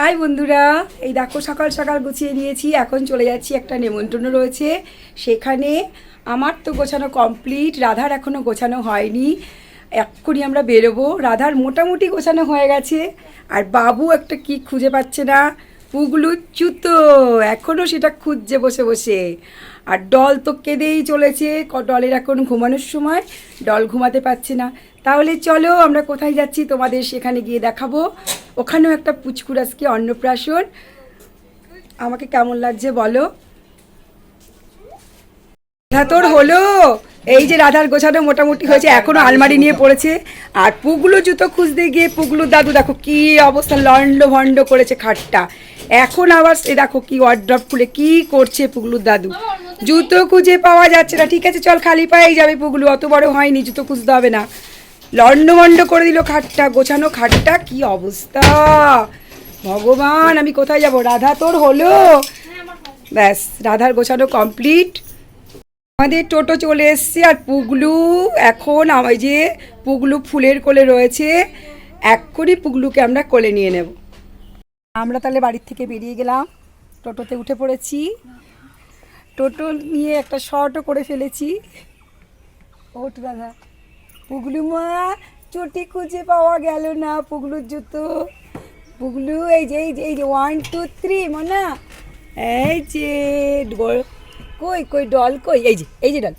High বন্ধুরা, এই দেখো সকাল সকাল গুছিয়ে নিয়েছি, এখন চলে যাচ্ছি একটা নেমন্ত্রণ রয়েছে। সেখানে আমার তো গোছানো কমপ্লিট রাধার এখনও গোছানো হয়নি। এক্ষুনি আমরা বেরোবো। রাধার মোটামুটি গোছানো হয়ে গেছে। আর বাবু একটা কি খুঁজে পাচ্ছে না? পুগলু জুতো এখনও সেটা খুঁজছে বসে বসে। আর ডল তো কেঁদেই চলেছে ডলের এখন ঘুমানোর সময়, ডল ঘুমাতে পারছে না। তাহলে চলো আমরা কোথায় যাচ্ছি তোমাদের সেখানে গিয়ে দেখাবো। ওখানেও একটা পুচকুরাসকে অন্নপ্রাশন। আমাকে কেমন লাগছে বলো? তোর হলো। এই যে রাধার গোছানো মোটামুটি হয়েছে, এখনও আলমারি নিয়ে পড়েছে। আর পুগলু জুতো খুঁজতে গিয়ে পুগলু দাদু, দেখো কি অবস্থা, লন্ড ভন্ড করেছে খাটটা। এখন আবার সে দেখো কি ওয়ার্ড্রপ খুলে কি করছে পুগলুর দাদু। জুতো খুঁজে পাওয়া যাচ্ছে না। ঠিক আছে, চল খালি পায়েই যাবে পুগলু, অত বড় হয়নি, জুতো খুঁজতে হবে না। লন্ড ভন্ড করে দিল খাটটা, গোছানো খাটটা, কি অবস্থা? ভগবান, আমি কোথায় যাব? রাধা তোর হলো? ব্যাস, রাধার গোছানো কমপ্লিট আমাদের টোটো চলে এসছে আর পুগলু এখন আমার যে পুগলু ফুলের কোলে রয়েছে এক এক্ষুনি পুগলুকে আমরা কোলে নিয়ে নেব। আমরা তাহলে বাড়ির থেকে বেরিয়ে গেলাম, টোটোতে উঠে পড়েছি। টোটো নিয়ে একটা শর্টও করে ফেলেছি। ওট দাদা পুগলু মা চটি খুঁজে পাওয়া গেল না পুগলুর জুতো? পুগলু এই যে এই যে এই যে ওয়ান টু থ্রি মনা। এই যে ডল কই কই ডল কই? এই যে এই যে ডল।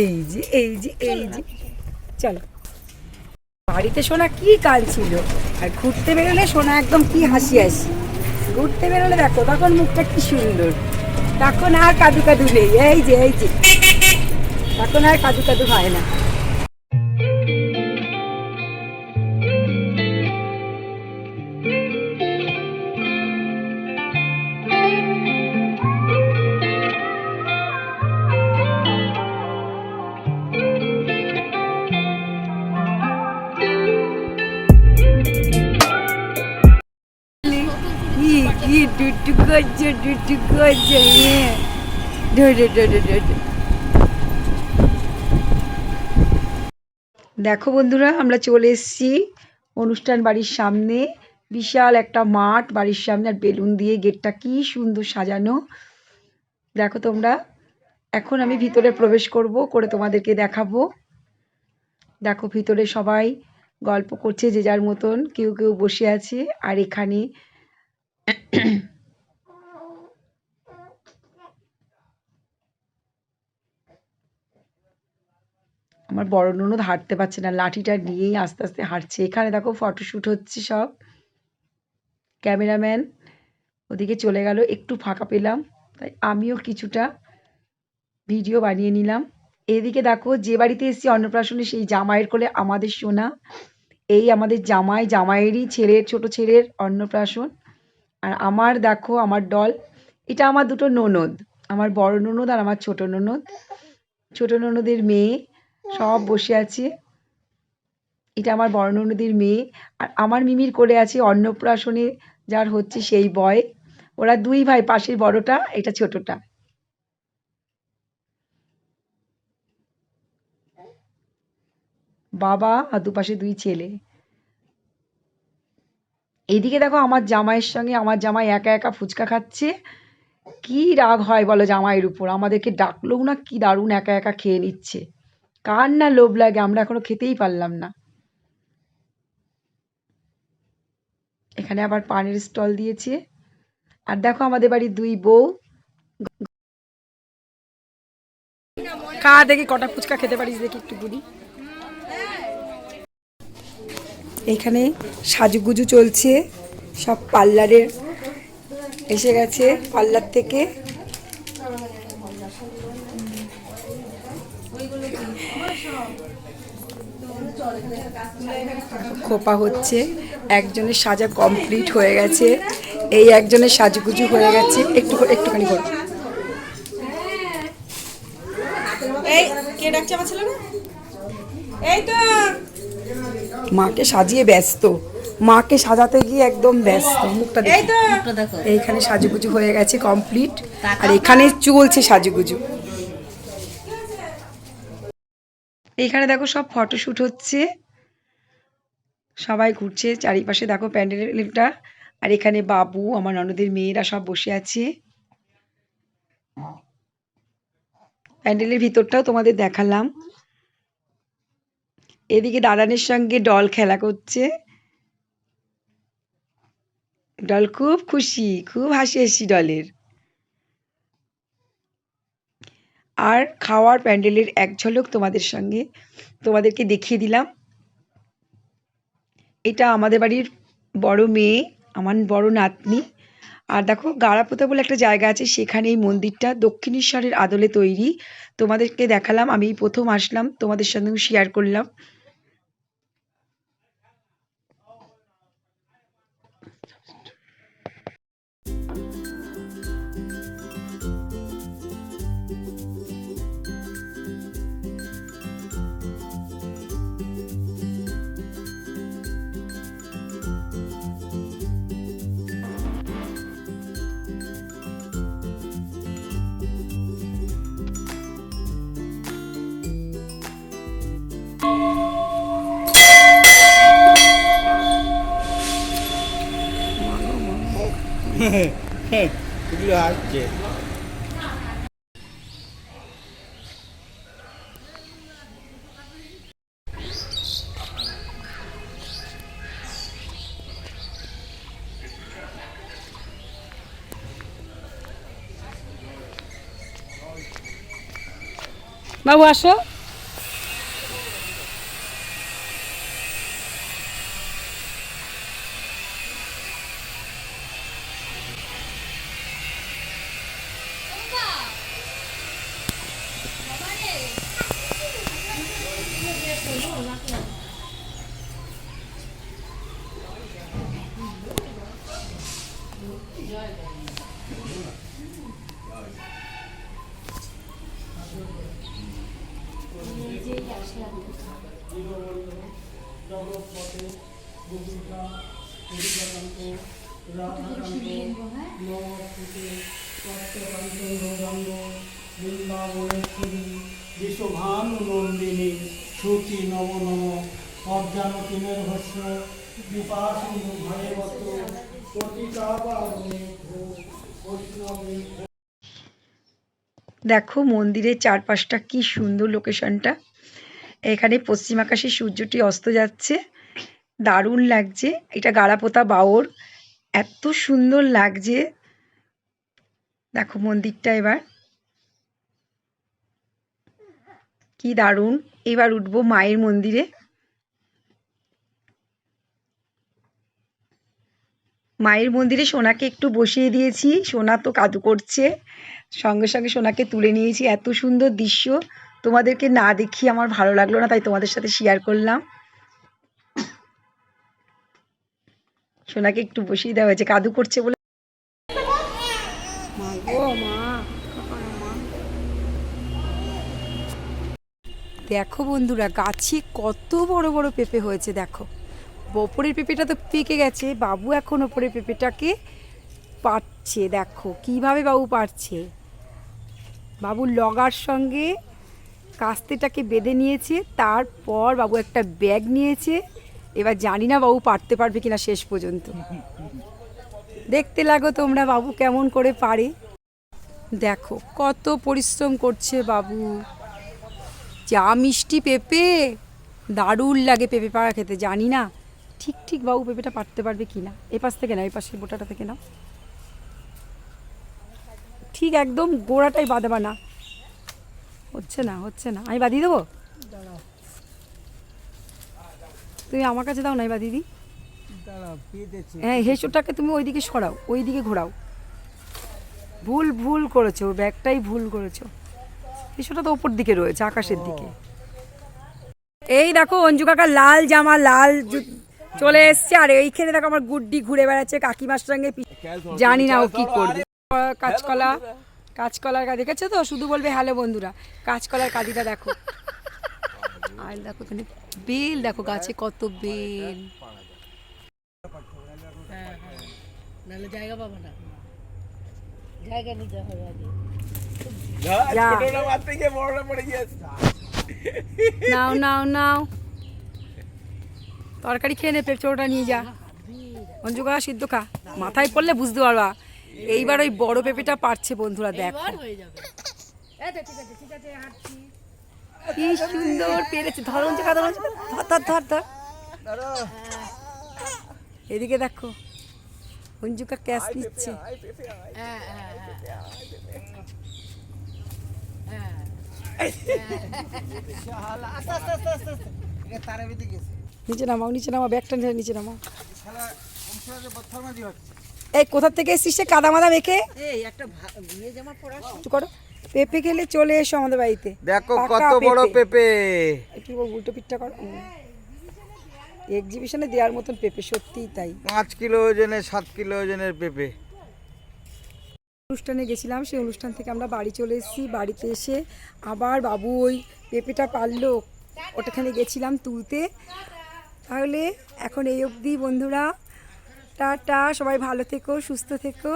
এই যে এই যে এই যে। চলো। বাড়িতে সোনা কি কাল ছিল? আর ঘুরতে বেরোলে সোনা একদম কি হাসি হাসি? ঘুরতে বেরোলে দেখো তখন মুখটা কি সুন্দর। তখন আর কাদু কাদু নেই। এই যে এই যে। তখন আর কাদু কাদু হয় না। টুটু করছে টুটু করছে ধরে ধরে ধরে দেখো বন্ধুরা, আমরা চলে এসেছি অনুষ্ঠান বাড়ির সামনে। বিশাল একটা মাঠ বাড়ির সামনে, আর বেলুন দিয়ে গেটটা কি সুন্দর সাজানো। দেখো তোমরা, এখন আমি ভিতরে প্রবেশ করব, করে তোমাদেরকে দেখাবো। দেখো ভিতরে সবাই গল্প করছে যে যার মতন, কেউ কেউ বসে আছে, আর এখানে আমার বড় ননদ হাঁটতে পারছে না, লাঠিটা নিয়েই আস্তে আস্তে হাঁটছে। এখানে দেখো ফটোশ্যুট হচ্ছে সব। ক্যামেরাম্যান ওদিকে চলে গেল, একটু ফাঁকা পেলাম, তাই আমিও কিছুটা ভিডিও বানিয়ে নিলাম। এদিকে দেখো যে বাড়িতে এসেছি অন্নপ্রাশনে, সেই জামাইয়ের কোলে আমাদের সোনা। এই আমাদের জামাই, জামাইয়েরই ছেলের ছোট ছেলের অন্নপ্রাশন। আর আমার দেখো আমার ডল এটা আমার দুটো ননদ, আমার বড় ননদ আর আমার ছোট ননদ। ছোট ননদের মেয়ে সব বসে আছে। এটা আমার বড় ননদের মেয়ে। আর আমার মিমির করে আছে অন্নপ্রাশনে যার হচ্ছে সেই বয়। ওরা দুই ভাই, পাশের বড়টা, এটা ছোটটা। বাবা আর দুপাশে দুই ছেলে। এইদিকে দেখো আমার জামাইয়ের সঙ্গে, আমার জামাই একা একা ফুচকা খাচ্ছে। কি রাগ হয় বলো জামাইয়ের উপর। আমাদেরকে ডাকলেও না, কি দারুণ একা একা খেয়ে নিচ্ছে। কার না লোভ লাগে? আমরা এখনও খেতেই পারলাম না। এখানে আবার পানের স্টল দিয়েছে। আর দেখো আমাদের বাড়ির দুই বউ। খা, দেখি কটা ফুচকা খেতে পারিস, দেখি একটু বুড়ি এখানে সাজুগুজু চলছে। সব পার্লারের এসে গেছে, পার্লার থেকে। খোপা হচ্ছে একজনের সাজা কমপ্লিট হয়ে গেছে এই একজনের সাজুগুজু হয়ে গেছে একটু একটুখানি করো। এই কে ডাকছে আমার ছেলেরা এই তো। মাকে সাজিয়ে ব্যস্ত মাকে সাজাতে গিয়ে একদম ব্যস্ত মুখটা এই এইখানে সাজুগুজু হয়ে গেছে কমপ্লিট আর এখানে চলছে সাজুগুজু। এইখানে দেখো সব ফটোশ্যুট হচ্ছে। সবাই ঘুরছে, চারিপাশে দেখো প্যান্ডেলটা। আর এখানে বাবু, আমার ননদের মেয়েরা সব বসে আছে। প্যান্ডেলের ভিতরটাও তোমাদের দেখালাম। এদিকে দাদানের সঙ্গে ডল খেলা করছে। ডল খুব খুশি, খুব হাসি হাসি ডলের। আর খাওয়ার প্যান্ডেলের এক ঝলক তোমাদের সঙ্গে তোমাদেরকে দেখিয়ে দিলাম। এটা আমাদের বাড়ির বড় মেয়ে, আমার বড় নাতনি। আর দেখো, গাড়াপোতা বলে একটা জায়গা আছে, সেখানে এই মন্দিরটা দক্ষিণেশ্বরের আদলে তৈরি। তোমাদেরকে দেখালাম আমি প্রথম আসলাম, তোমাদের সঙ্গেও শেয়ার করলাম। এগুলো আসছে বাবু আসো। শ্রুতি নব নম অজ্ঞানতিমের ভস্য কৃপা সিন্ধু দেখো, মন্দিরের চারপাশটা কি সুন্দর লোকেশনটা এখানে পশ্চিম আকাশে সূর্যটি অস্ত যাচ্ছে। দারুণ লাগছে। এটা গাড়াপোতা বাওর এত সুন্দর লাগছে। দেখো মন্দিরটা এবার। কি দারুণ। এবার উঠবো মায়ের মন্দিরে। মায়ের মন্দিরে সোনাকে একটু বসিয়ে দিয়েছি। সোনা তো কাদু করছে। সঙ্গে সঙ্গে সোনাকে তুলে নিয়েছি। এত সুন্দর দৃশ্য। তোমাদেরকে না দেখিয়ে আমার ভালো লাগল না, তাই তোমাদের সাথে শেয়ার করলাম। সোনাকে একটু বসিয়ে দেওয়া হয়েছে, কাদু করছে বলে। দেখো বন্ধুরা, গাছে কত বড় বড় পেঁপে হয়েছে, দেখো। ওপরের পেঁপেটা তো পেকে গেছে, বাবু এখন ওপরের পেঁপেটাকে পাচ্ছে দেখো কীভাবে বাবু পারছে বাবু লগার সঙ্গে কাস্তেটাকে বেঁধে নিয়েছে, তারপর বাবু একটা ব্যাগ নিয়েছে। এবার জানি না বাবু পারতে পারবে কিনা শেষ পর্যন্ত। দেখতে লাগো তোমরা বাবু কেমন করে পারে। দেখো, কত পরিশ্রম করছে বাবু। যা মিষ্টি পেঁপে, দারুণ লাগে পেঁপে পাড়া খেতে, জানি না। ঠিক ঠিক বাবু পেঁপেটা পারতে পারবে কি না এ পাশ থেকে না এই পাশের বোটাটা থেকে নাও। ঠিক একদম গোড়াটাই বাঁধাবা না। হচ্ছে না হচ্ছে না। আমি বাঁধিয়ে দেবো? তুমি আমার কাছে দাও না আমি দিদি হ্যাঁ হেঁচোটাকে তুমি ওইদিকে সরাও ওইদিকে ঘোরাও। ভুল ভুল করেছ ব্যাগটাই ভুল করেছ। হেঁচোটা তো ওপর দিকে রয়েছে আকাশের দিকে। এই দেখো অঞ্জু কাকা লাল জামা লাল চলে এসছে। আর এইখানে দেখো আমার গুড্ডি ঘুরে বেড়াচ্ছে কাকিমার সঙ্গে জানি না ও কি করবে। কাঁচকলা কাঁচকলার কাজ দেখেছ তো? শুধু বলবে হ্যালো বন্ধুরা। কাঁচকলার কাদিটা দেখো। আর দেখো এখানে বেল দেখো গাছে কত বেল। নাহলে জায়গা পাবো না। জায়গা নিতে হবে আগে। যা। ছোটটা মারতে গিয়ে বড়টা পড়ে গিয়েছে। নাও নাও নাও। তরকারি খেয়ে নে পেঁপচোড়টা নিয়ে যা। অঞ্জু কা সিদ্ধ খা। মাথায় পড়লে বুঝতে পারবা। এইবার ওই বড় পেঁপেটা পারছে বন্ধুরা দেখো। কি সুন্দর পেরেছে। ধর ধর। ধর ধর ধর ধর। এদিকে দেখো অঞ্জুকা ক্যাশ নিচ্ছে। আস্তে আস্তে আস্তে আস্তে আস্তে এটা তারে বেঁধে গেছে নিচে নামাও নিচে নামাও ব্যাগটা নিচে নিচে নামাও। এই কোথা থেকে এসছিস সে কাদা মাদা মেখে? একটা জামা পরা। করো। পেঁপে খেলে চলে এসো আমাদের বাড়িতে। দেখো কত বড় পেঁপে। একটু উল্টো পিঠটা করো? এক্সিবিশনে দেওয়ার মতন পেঁপে সত্যিই তাই। পাঁচ কিলো ওজনের সাত কিলো ওজনের পেঁপে। অনুষ্ঠানে গেছিলাম সেই অনুষ্ঠান থেকে আমরা বাড়ি চলে এসেছি। বাড়িতে এসে আবার বাবু ওই পেঁপেটা পারল ওটাখানে গেছিলাম তুলতে। তাহলে এখন এই অবধি বন্ধুরা। টাটা সবাই ভালো থেকো সুস্থ থেকো।